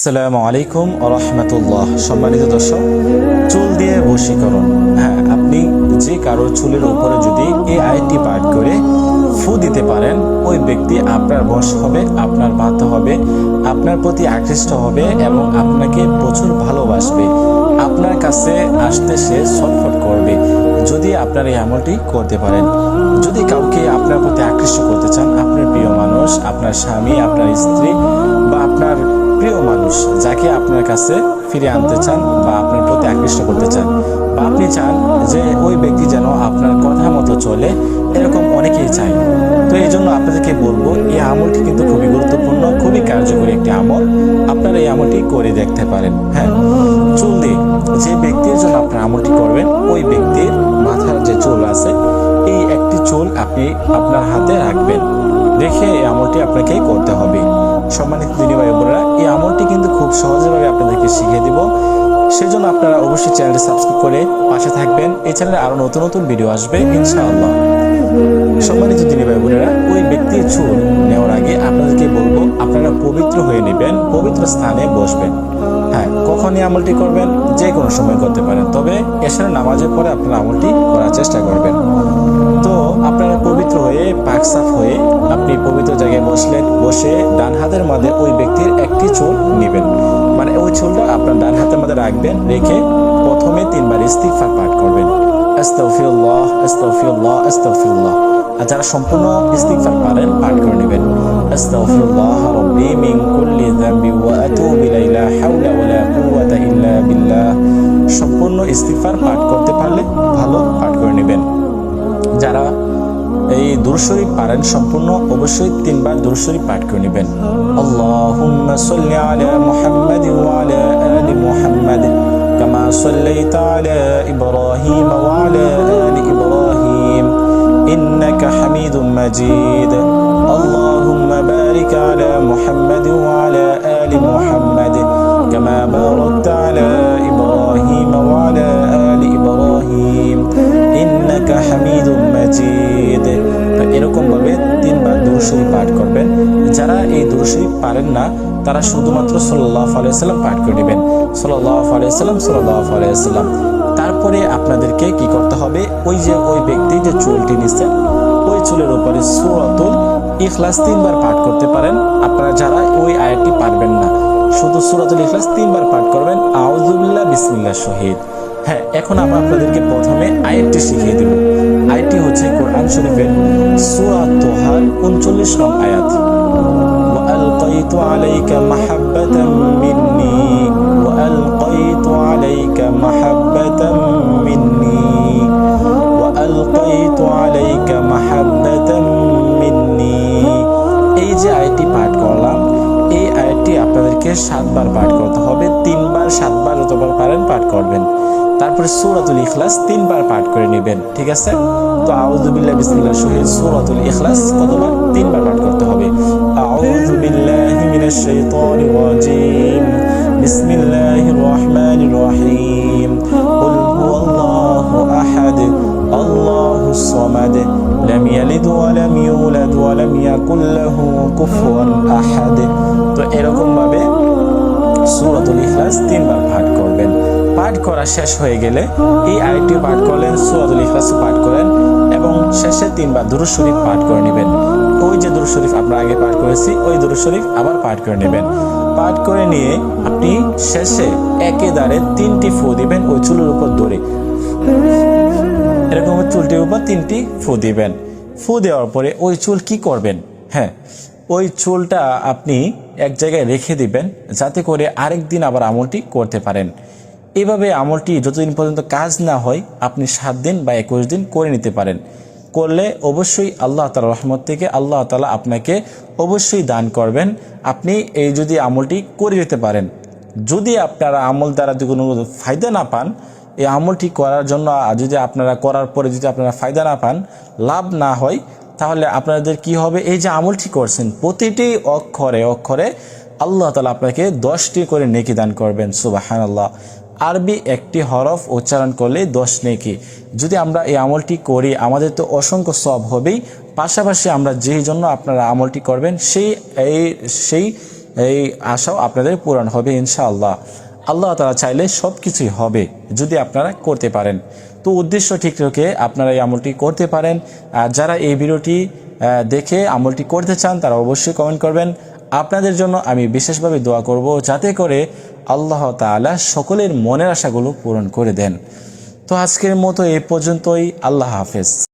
আসসালামু আলাইকুম রহমতুল্লাহ। সম্মানিত দর্শক, চুল দিয়ে বশীকরণ। হ্যাঁ আপনি যে কারোর চুলের উপরে যদি এই আইটি পাঠ করে ফু দিতে পারেন, ওই ব্যক্তি আপনার বশ হবে, আপনার বাধ্য হবে, আপনার প্রতি আকৃষ্ট হবে এবং আপনাকে প্রচুর ভালোবাসবে। আপনার কাছে আসতে সে ছটফট করবে। যদি আপনার এই আমলটি করতে পারেন, যদি কাউকে আপনার প্রতি আকৃষ্ট করতে চান, আপনার প্রিয় মানুষ, আপনার স্বামী, আপনার স্ত্রী বা আপনার প্রিয় মানুষ, যাকে আপনার কাছে ফিরে আনতে চান বা আপনার প্রতি আকৃষ্ট করতে চান, বা আপনি চান যে ওই ব্যক্তি যেন আপনার কথা মতো চলে, এরকম অনেকেই চায়। তো এই জন্য আপনাদেরকে বলব, এই আমলটি কিন্তু খুবই গুরুত্বপূর্ণ, খুবই কার্যকরী একটি আমল। আপনারা এই আমলটি করে দেখতে পারেন হ্যাঁ? চুল দিয়ে যে ব্যক্তির জন্য আপনার আমলটি করবেন, ওই ব্যক্তির মাথার যে চুল আছে, এই একটি চুল আপনি আপনার হাতে রাখবেন। দেখে এই আমলটি আপনাকে করতে হবে। সম্মানিত দিনী ভাই বোনেরা, এই আমলটি কিন্তু খুব সহজভাবে আপনাদেরকে শিখিয়ে দিব। সেজন্য আপনারা অবশ্যই চ্যানেলটি সাবস্ক্রাইব করে পাশে থাকবেন। এই চ্যানেলে আরও নতুন নতুন ভিডিও আসবে, ইনশাআল্লাহ। সম্মানিত দিনী ভাই বোনেরা, ওই ব্যক্তির চুল নেওয়ার আগে আপনাদেরকে বলব, আপনারা পবিত্র হয়ে নেবেন, পবিত্র স্থানে বসবেন। হ্যাঁ কখনই আমলটি করবেন, যে কোনো সময় করতে পারেন। তবে এসার নামাজের পরে আপনারা আমলটি করার চেষ্টা করবেন। তো আপনারা পবিত্র হয়ে, পাক সাফ হয়ে আপনি পবিত্র জায়গায় বসলেন বসে ডান হাতের মধ্যে ওই ব্যক্তির একটি চুল নেবেন। মানে ওই চুলটা আপনার ডান হাতের মধ্যে রাখবেন, রেখে প্রথমে তিনবার ইস্তিগফার পাঠ করবেন। আস্তাগফিরুল্লাহ আস্তাগফিরুল্লাহ আস্তাগফিরুল্লাহ। আর যারা সম্পূর্ণ ইস্তিগফার পারেন, পাঠ করে নেবেন। আস্তাগফিরুল্লাহ রাব্বি মিন কুল্লি যামবি ওয়া আতুবু ইলাইহি, লা হাওলা ওয়া লা কুওয়াতা ইল্লা বিল্লাহ। সম্পূর্ণ ইস্তিগফার পাঠ করতে এই দুরশরীফ পারেন সম্পূর্ণ অবশ্যই তিনবার দুরশরীফ পাঠ করে নেবেন আল্লাহুম্মা সাল্লি আলা মুহাম্মাদ ওয়া আলা আলি মুহাম্মাদ কামা সাল্লাইতা আলা ইব্রাহিম ওয়া আলা আলি ইব্রাহিম ইন্নাকা হামিদুম মাজিদ اللهم بارك على محمد وعلى দুরুশরী পাঠ করবেন। যারা এই দুরুশরী পারেন না, তারা শুধুমাত্র সাল্লাহ আলাইসাল্লাম পাঠ করে নেবেন। সাল্লাহ আলাইসাল্লাম সাল্লাহ আলাইসাল্লাম তারপরে আপনাদেরকে কি করতে হবে? ওই যে ওই ব্যক্তি যে চুলটি নিচ্ছেন ওই চুলের উপরে সুরাতুল ইখলাস তিনবার পাঠ করতে পারেন। আপনারা যারা ওই আয়াতটি পারবেন না, শুধু সুরাতুল ইখলাস তিনবার পাঠ করবেন। আউজুবিল্লাহ বিসমিল্লাহ, শহীদ। হ্যাঁ এখন আমরা আপনাদেরকে প্রথমে আয়াতটি শিখিয়ে দেব আয়াতটি হচ্ছে কোরআন শরীফের সূরা তোহার উনচল্লিশ নং আয়াত وألقيت عليك محبة مني وألقيت عليك محبة مني وألقيت عليك محبة مني এই যে আয়াতটি পাঠ করলাম এই আয়াতটি আপনাদেরকে সাতবার পাঠ করতে হবে তিনবার সাতবার যতবার পারেন পাঠ করবেন তারপরে সূরাতুল ইখলাস তিনবার পাঠ করে নেবেন, ঠিক আছে? তো আউযু বিল্লাহি বিসমিল্লাহ শহীদ সূরাতুল ইখলাস কতবার? তিনবার পাঠ করতে হবে। আউযু বিল্লাহি মিনাশ শাইতানির রাজিম। বিসমিল্লাহির রহমানির রহিম। কুল হুয়াল্লাহু আহাদ। আল্লাহুস সামাদ। লাম ইয়ালিদ ওয়া লাম ইউলাদ ওয়া লাম ইয়াকুল লাহু কুফুয়ান আহাদ। তো এরকম ভাবে সূরাতুল ইখলাস তিনবার পাঠ করবেন। পাঠ করা শেষ হয়ে গেলে এই আয়টি পাঠ করলেন সূরাতুল ইখলাস পাঠ করেন এবং শেষে তিনবার দুরূদ শরীফ পাঠ করে নেবেন। ওই যে দুরূদ শরীফ আমরা আগে পাঠ করেছি, ওই দুরূদ শরীফ আবার পাঠ করে নেবেন। পাঠ করে নিয়ে আপনি শেষে একে দাঁড়ে তিনটি ফু দিবেন ওই চুলের উপর ধরে এরকম চুলটির উপর তিনটি ফু দিবেন। ফু দেওয়ার পরে ওই চুল কি করবেন? হ্যাঁ ওই চুলটা আপনি এক জায়গায় রেখে দিবেন, যাতে করে আরেক দিন আবার আমলটি করতে পারেন। এভাবে আমলটি যতদিন পর্যন্ত কাজ না হয়, আপনি সাত দিন বা একুশ দিন করে নিতে পারেন। করলে অবশ্যই আল্লাহ তালা রহমত থেকে আল্লাহ তালা আপনাকে অবশ্যই দান করবেন। আপনি এই যদি আমলটি করে যেতে পারেন, যদি আপনারা আমল দ্বারা কোনো ফায়দা না পান, এই আমলটি করার জন্য যদি আপনারা করার পরে যদি আপনারা ফায়দা না পান, লাভ না হয়, তাহলে আপনাদের কি হবে? এই যে আমলটি করছেন, প্রতিটি অক্ষরে অক্ষরে আল্লাহ তালা আপনাকে দশটি করে নেকি দান করবেন সুবাহান আল্লাহ আরবি একটি হরফ উচ্চারণ করলে দশ নেকি যদি আমরা এই আমলটি করি, আমাদের তো অসংখ্য সব হবেই। পাশাপাশি আমরা যেই জন্য আপনারা আমলটি করবেন, সেই, এই সেই, এই আশাও আপনাদের পূরণ হবে ইনশাআল্লাহ। আল্লাহ তারা চাইলে সব কিছুই হবে যদি আপনারা করতে পারেন। তো উদ্দেশ্য ঠিক রেখে আপনারা এই আমলটি করতে পারেন। আর যারা এই ভিডিওটি দেখে আমলটি করতে চান, তারা অবশ্যই কমেন্ট করবেন। আপনাদের জন্য আমি বিশেষভাবে দোয়া করব যাতে করে আল্লাহ তালা সকলের মনের আশাগুলো পূরণ করে দেন। তো আজকের মতো এ পর্যন্তই। আল্লাহ হাফেজ।